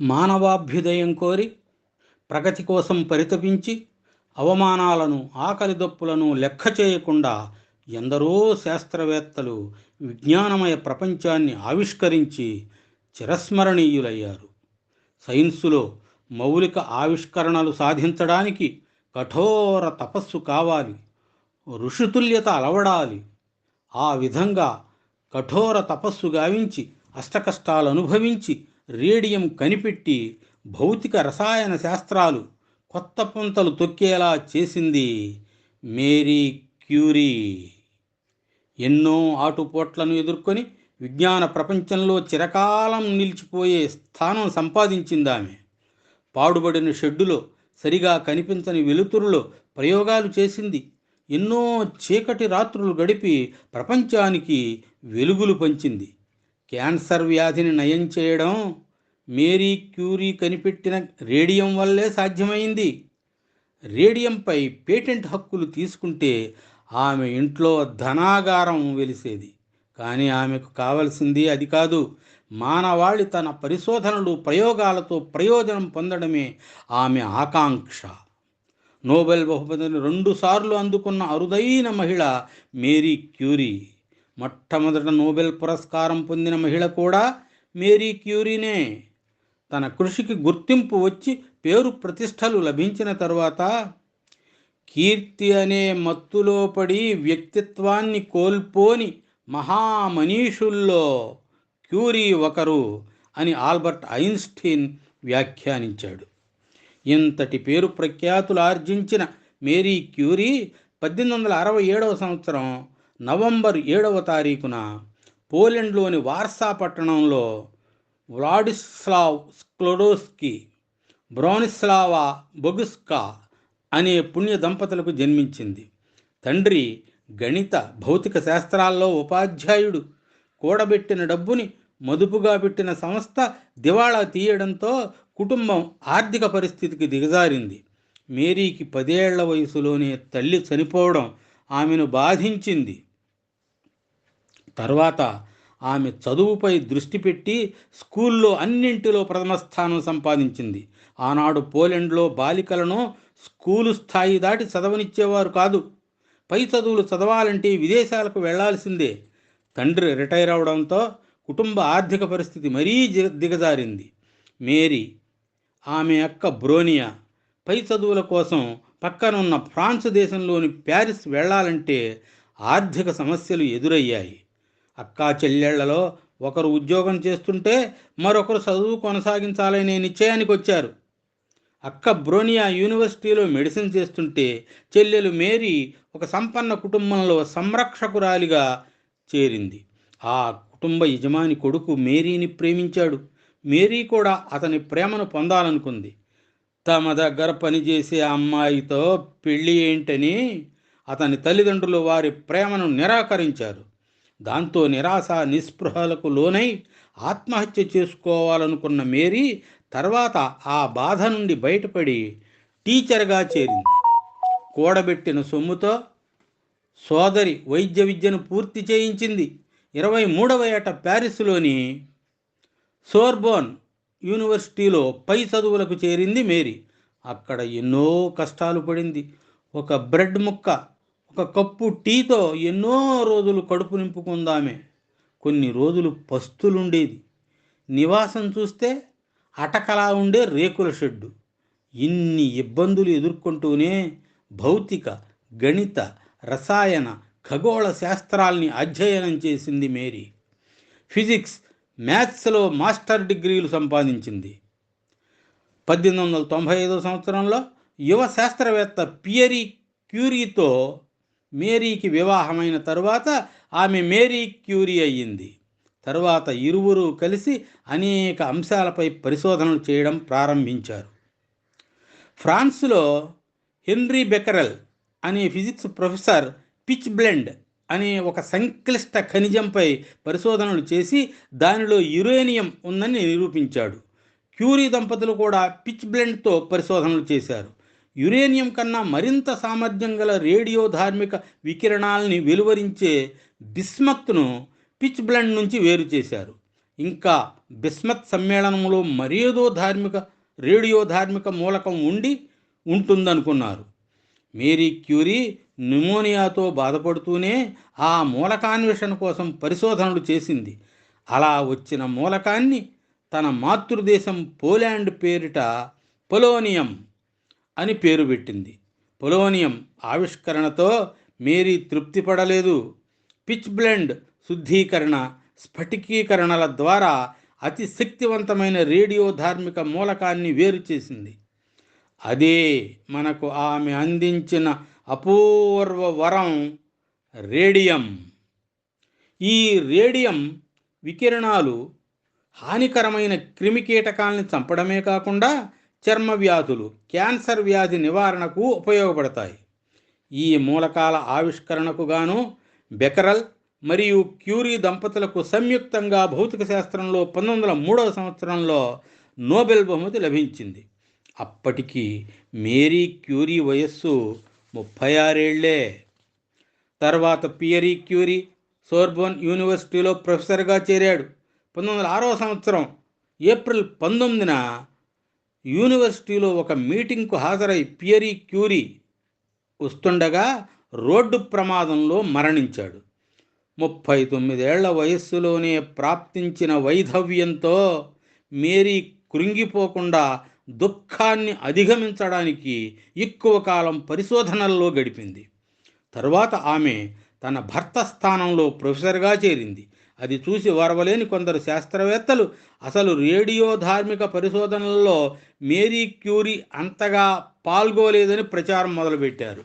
మానవాభ్యుదయం కోరి ప్రగతి కోసం పరితపించి అవమానాలను ఆకలి దప్పులను లెక్క చేయకుండా ఎందరో శాస్త్రవేత్తలు విజ్ఞానమయ ప్రపంచాన్ని ఆవిష్కరించి చిరస్మరణీయులయ్యారు. సైన్సులో మౌలిక ఆవిష్కరణలు సాధించడానికి కఠోర తపస్సు కావాలి ఋషితుల్యత అలవడాలి. ఆ విధంగా కఠోర తపస్సు గావించి అష్టకష్టాలు అనుభవించి రేడియం కనిపెట్టి భౌతిక రసాయన శాస్త్రాలు కొత్త పుంతలు తొక్కేలా చేసింది మేరీ క్యూరీ. ఎన్నో ఆటుపోట్లను ఎదుర్కొని విజ్ఞాన ప్రపంచంలో చిరకాలం నిలిచిపోయే స్థానం సంపాదించిందామె. పాడుబడిన షెడ్డులో సరిగా కనిపించని వెలుతురులో ప్రయోగాలు చేసింది. ఎన్నో చీకటి రాత్రులు గడిపి ప్రపంచానికి వెలుగులు పంచింది. క్యాన్సర్ వ్యాధిని నయం చేయడం మేరీ క్యూరీ కనిపెట్టిన రేడియం వల్లే సాధ్యమైంది. రేడియంపై పేటెంట్ హక్కులు తీసుకుంటే ఆమె ఇంట్లో ధనాగారం వెలిసేది. కానీ ఆమెకు కావలసింది అది కాదు. మానవాళి తన పరిశోధనలు ప్రయోగాలతో ప్రయోజనం పొందడమే ఆమె ఆకాంక్ష. నోబెల్ బహుమతిని రెండుసార్లు అందుకున్న అరుదైన మహిళ మేరీ క్యూరీ. మొట్టమొదట నోబెల్ పురస్కారం పొందిన మహిళ కూడా మేరీ క్యూరీనే. తన కృషికి గుర్తింపు వచ్చి పేరు ప్రతిష్టలు లభించిన తరువాత కీర్తి అనే మత్తులో పడి వ్యక్తిత్వాన్ని కోల్పోని మహామనీషుల్లో క్యూరీ ఒకరు అని ఆల్బర్ట్ ఐన్స్టీన్ వ్యాఖ్యానించాడు. ఇంతటి పేరు ప్రఖ్యాతులు ఆర్జించిన మేరీ క్యూరీ పద్దెనిమిది వందల అరవై ఏడవ సంవత్సరం నవంబర్ ఏడవ తారీఖున పోలెండ్లోని వార్సా పట్టణంలో వ్లాడిస్లావ్ స్క్లోడోస్కి బ్రౌనిస్లావా బొగుస్కా అనే పుణ్య దంపతులకు జన్మించింది. తండ్రి గణిత భౌతిక శాస్త్రాల్లో ఉపాధ్యాయుడు. కూడబెట్టిన డబ్బుని మదుపుగా పెట్టిన సంస్థ దివాళా తీయడంతో కుటుంబం ఆర్థిక పరిస్థితికి దిగజారింది. మేరీకి పదేళ్ళ వయసులోనే తల్లి చనిపోవడం ఆమెను బాధించింది. తర్వాత ఆమె చదువుపై దృష్టి పెట్టి స్కూల్లో అన్నింటిలో ప్రథమ స్థానం సంపాదించింది. ఆనాడు పోలెండ్లో బాలికలను స్కూలు స్థాయి దాటి చదవనిచ్చేవారు కాదు. పై చదువులు చదవాలంటే విదేశాలకు వెళ్ళాల్సిందే. తండ్రి రిటైర్ అవడంతో కుటుంబ ఆర్థిక పరిస్థితి మరీ దిగజారింది. మేరీ ఆమె అక్క బ్రోనియా పై చదువుల కోసం పక్కనున్న ఫ్రాన్స్ దేశంలోని ప్యారిస్ వెళ్ళాలంటే ఆర్థిక సమస్యలు ఎదురయ్యాయి. అక్కా చెల్లెళ్ళలో ఒకరు ఉద్యోగం చేస్తుంటే మరొకరు చదువు కొనసాగించాలనే నిశ్చయానికి వచ్చారు. అక్క బ్రోనియా యూనివర్సిటీలో మెడిసిన్ చేస్తుంటే చెల్లెలు మేరీ ఒక సంపన్న కుటుంబంలో సంరక్షకురాలిగా చేరింది. ఆ కుటుంబ యజమాని కొడుకు మేరీని ప్రేమించాడు. మేరీ కూడా అతని ప్రేమను పొందాలనుకుంది. తమ దగ్గర పనిచేసే అమ్మాయితో పెళ్ళి ఏంటని అతని తల్లిదండ్రులు వారి ప్రేమను నిరాకరించారు. దాంతో నిరాశ నిస్పృహలకు లోనై ఆత్మహత్య చేసుకోవాలనుకున్న మేరీ తర్వాత ఆ బాధ నుండి బయటపడి టీచర్గా చేరింది. కూడబెట్టిన సొమ్ముతో సోదరి వైద్య విద్యను పూర్తి చేయించింది. ఇరవై మూడవ ఏట ప్యారిస్లోని సోర్బోన్ యూనివర్సిటీలో పై చదువులకు చేరింది మేరీ. అక్కడ ఎన్నో కష్టాలు పడింది. ఒక బ్రెడ్ ముక్క ఒక కప్పు టీతో ఎన్నో రోజులు కడుపు నింపుకుందామే. కొన్ని రోజులు పస్తులుండేది. నివాసం చూస్తే అటకలా ఉండే రేకుల షెడ్డు. ఇన్ని ఇబ్బందులు ఎదుర్కొంటూనే భౌతిక గణిత రసాయన ఖగోళ శాస్త్రాల్ని అధ్యయనం చేసింది మేరీ. ఫిజిక్స్ మ్యాథ్స్లో మాస్టర్ డిగ్రీలు సంపాదించింది. పద్దెనిమిది వందల తొంభై ఐదో సంవత్సరంలో యువ శాస్త్రవేత్త పియరీ క్యూరీతో మేరీకి వివాహమైన తరువాత ఆమె మేరీ క్యూరీ అయ్యింది. తరువాత ఇరువురు కలిసి అనేక అంశాలపై పరిశోధనలు చేయడం ప్రారంభించారు. ఫ్రాన్స్లో హెన్రీ బెకరల్ అనే ఫిజిక్స్ ప్రొఫెసర్ పిచ్ బ్లెండ్ అనే ఒక సంక్లిష్ట ఖనిజంపై పరిశోధనలు చేసి దానిలో యురేనియం ఉందని నిరూపించాడు. క్యూరీ దంపతులు కూడా పిచ్ బ్లెండ్తో పరిశోధనలు చేశారు. యురేనియం కన్నా మరింత సామర్థ్యం గల రేడియో ధార్మిక వికిరణాలని వెలువరించే బిస్మత్ను పిచ్ బ్లెండ్ నుంచి వేరు చేశారు. ఇంకా బిస్మత్ సమ్మేళనంలో మరేదో ధార్మిక రేడియో ధార్మిక మూలకం ఉండి ఉంటుందనుకున్నారు. మేరీ క్యూరీ న్యూమోనియాతో బాధపడుతూనే ఆ మూలకాన్వేషణ కోసం పరిశోధనలు చేసింది. అలా వచ్చిన మూలకాన్ని తన మాతృదేశం పోలాండ్ పేరిట పొలోనియం అని పేరు పెట్టింది. పొలోనియం ఆవిష్కరణతో మేరీ తృప్తి పడలేదు పిచ్ బ్లెండ్ శుద్ధీకరణ స్ఫటికీకరణల ద్వారా అతి శక్తివంతమైన రేడియో ధార్మిక మూలకాన్ని వేరు చేసింది. అదే మనకు ఆమె అందించిన అపూర్వ వరం రేడియం. ఈ రేడియం వికిరణాలు హానికరమైన క్రిమికీటకాలను చంపడమే కాకుండా చర్మ వ్యాధులు క్యాన్సర్ వ్యాధి నివారణకు ఉపయోగపడతాయి. ఈ మూలకాల ఆవిష్కరణకు గాను బెకరల్ మరియు క్యూరీ దంపతులకు సంయుక్తంగా భౌతిక శాస్త్రంలో పంతొమ్మిది వందల మూడవ సంవత్సరంలో నోబెల్ బహుమతి లభించింది. అప్పటికి మేరీ క్యూరీ వయస్సు ముప్పై ఆరేళ్ళే. తర్వాత పియరీ క్యూరీ సోర్బోన్ యూనివర్సిటీలో ప్రొఫెసర్గా చేరాడు. పంతొమ్మిది వందల ఆరవ సంవత్సరం ఏప్రిల్ పంతొమ్మిదిన యూనివర్సిటీలో ఒక మీటింగ్కు హాజరై పియరీ క్యూరీ వస్తుండగా రోడ్డు ప్రమాదంలో మరణించాడు. ముప్పై తొమ్మిదేళ్ళ వయస్సులోనే ప్రాప్తించిన వైధవ్యంతో మేరీ కృంగిపోకుండా దుఃఖాన్ని అధిగమించడానికి ఎక్కువ కాలం పరిశోధనల్లో గడిపింది. తరువాత ఆమె తన భర్త స్థానంలో ప్రొఫెసర్గా చేరింది. అది చూసి వరవలేని కొందరు శాస్త్రవేత్తలు అసలు రేడియో ధార్మిక పరిశోధనల్లో మేరీ క్యూరీ అంతగా పాల్గొలేదని ప్రచారం మొదలుపెట్టారు.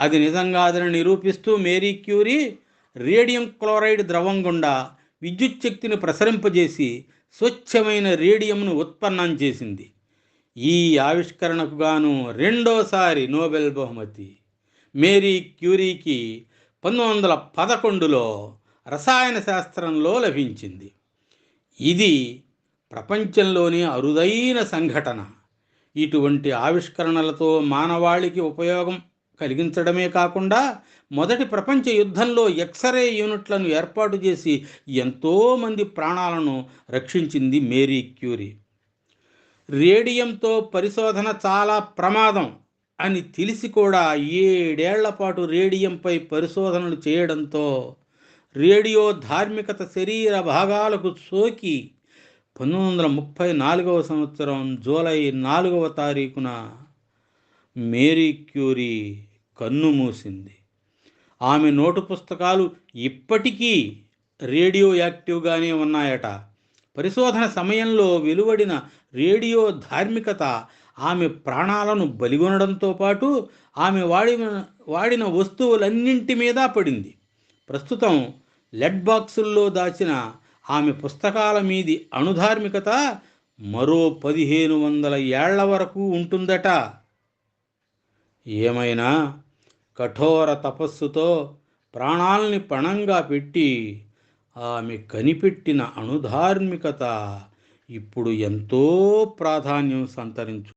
అది నిజంగాదని నిరూపిస్తూ మేరీ క్యూరీ రేడియం క్లోరైడ్ ద్రవం గుండా విద్యుత్ శక్తిని ప్రసరింపజేసి స్వచ్ఛమైన రేడియంను ఉత్పన్నం చేసింది. ఈ ఆవిష్కరణకు గాను రెండోసారి నోబెల్ బహుమతి. మేరీ క్యూరీకి పంతొమ్మిది వందల పదకొండులో రసాయన శాస్త్రంలో లభించింది. ఇది ప్రపంచంలోని అరుదైన సంఘటన. ఇటువంటి ఆవిష్కరణలతో మానవాళికి ఉపయోగం కలిగించడమే కాకుండా మొదటి ప్రపంచ యుద్ధంలో ఎక్స్రే యూనిట్లను ఏర్పాటు చేసి ఎంతోమంది ప్రాణాలను రక్షించింది మేరీ క్యూరీ. రేడియంతో పరిశోధన చాలా ప్రమాదం అని తెలిసి కూడా ఏడేళ్ళ పాటు రేడియంపై పరిశోధనలు చేయడంతో రేడియో ధార్మికత శరీర భాగాలకు సోకి పంతొమ్మిది వందల ముప్పై నాలుగవ సంవత్సరం జూలై నాలుగవ తారీఖున మేరీ క్యూరీ కన్ను మూసింది. ఆమె నోటు పుస్తకాలు ఇప్పటికీ రేడియో యాక్టివ్గానే ఉన్నాయట. పరిశోధన సమయంలో వెలువడిన రేడియో ధార్మికత ఆమె ప్రాణాలను బలిగొనడంతో పాటు ఆమె వాడిన వాడిన వస్తువులన్నింటి మీద పడింది. ప్రస్తుతం లెడ్ బాక్సుల్లో దాచిన ఆమె పుస్తకాల మీది అణుధార్మికత మరో పదిహేను వందల ఏళ్ళ వరకు ఉంటుందట. ఏమైనా కఠోర తపస్సుతో ప్రాణాల్ని పణంగా పెట్టి ఆమె కనిపెట్టిన అణుధార్మికత ఇప్పుడు ఎంతో ప్రాధాన్యం సంతరించు